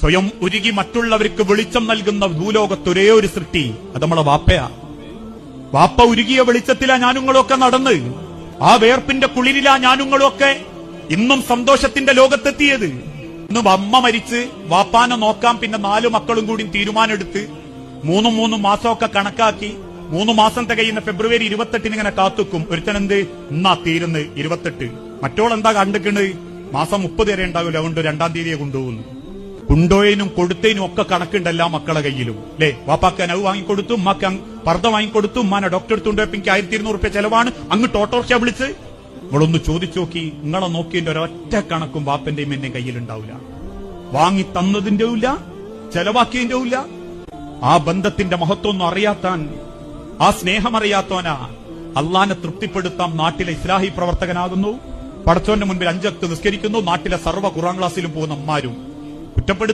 സ്വയം ഉരുകി മറ്റുള്ളവർക്ക് വെളിച്ചം നൽകുന്ന ഭൂലോകത്ത് ഒരേ ഒരു സൃഷ്ടി. അത് നമ്മളെ വാപ്പയാ. വാപ്പ ഉരുകിയ വെളിച്ചത്തിലാ ഞാനുങ്ങളൊക്കെ നടന്ന്. ആ വേർപ്പിന്റെ കുളിരിലാ ഞാനുങ്ങളൊക്കെ ഇന്നും സന്തോഷത്തിന്റെ ലോകത്തെത്തിയത്. ഇന്ന് അമ്മ മരിച്ച് വാപ്പാനെ നോക്കാം പിന്നെ നാലു മക്കളും കൂടി തീരുമാനമെടുത്ത് മൂന്നും മൂന്നും മാസമൊക്കെ കണക്കാക്കി മൂന്ന് മാസം തികയുന്ന ഫെബ്രുവരി ഇരുപത്തെട്ടിന് ഇങ്ങനെ കാത്തുക്കും. ഒരുത്തനെന്ത് ഇന്നാ തീരുന്ന് ഇരുപത്തെട്ട്. മറ്റോളെന്താ കണ്ടിക്കണ്? മാസം മുപ്പത് വരെ ഉണ്ടാവില്ല. അതുകൊണ്ട് രണ്ടാം തീയതിയെ കൊണ്ടുപോകുന്നു. കൊണ്ടോയനും കൊടുത്തേനും ഒക്കെ കണക്കുണ്ട് എല്ലാ മക്കളെ കയ്യിലും. അല്ലേ വാപ്പാക്ക് അനവ് വാങ്ങിക്കൊടുത്തു അങ് പർദ്ദ വാങ്ങിക്കൊടുത്തു ഉമ്മാനെ ഡോക്ടർ എടുത്തുകൊണ്ട് എനിക്ക് ആയിരത്തി ഇരുന്നൂറ് റുപ്യ ചെലവാണ്. അങ്ങ് ടോട്ടോർച്ച വിളിച്ച് നിങ്ങളൊന്ന് ചോദിച്ചു നോക്കി. നിങ്ങളെ നോക്കിയതിന്റെ ഒരൊറ്റ കണക്കും വാപ്പന്റെയും എന്റെ കയ്യിലുണ്ടാവില്ല വാങ്ങി തന്നതിന്റെ ഇല്ല ചെലവാക്കിയതിന്റെ ഇല്ല. ആ ബന്ധത്തിന്റെ മഹത്വം ഒന്നും അറിയാത്താൻ ആ സ്നേഹം അറിയാത്തോനാ അള്ളാനെ തൃപ്തിപ്പെടുത്താം നാട്ടിലെ ഇസ്ലാഹി പ്രവർത്തകനാകുന്നു. പടച്ചോന്റെ മുൻപിൽ അഞ്ചക്ത് നിസ്കരിക്കുന്നു. നാട്ടിലെ സർവ ഖുറാൻ ക്ലാസ്സിലും പോകുന്ന അമ്മാരും കുറ്റപ്പെടുത്തി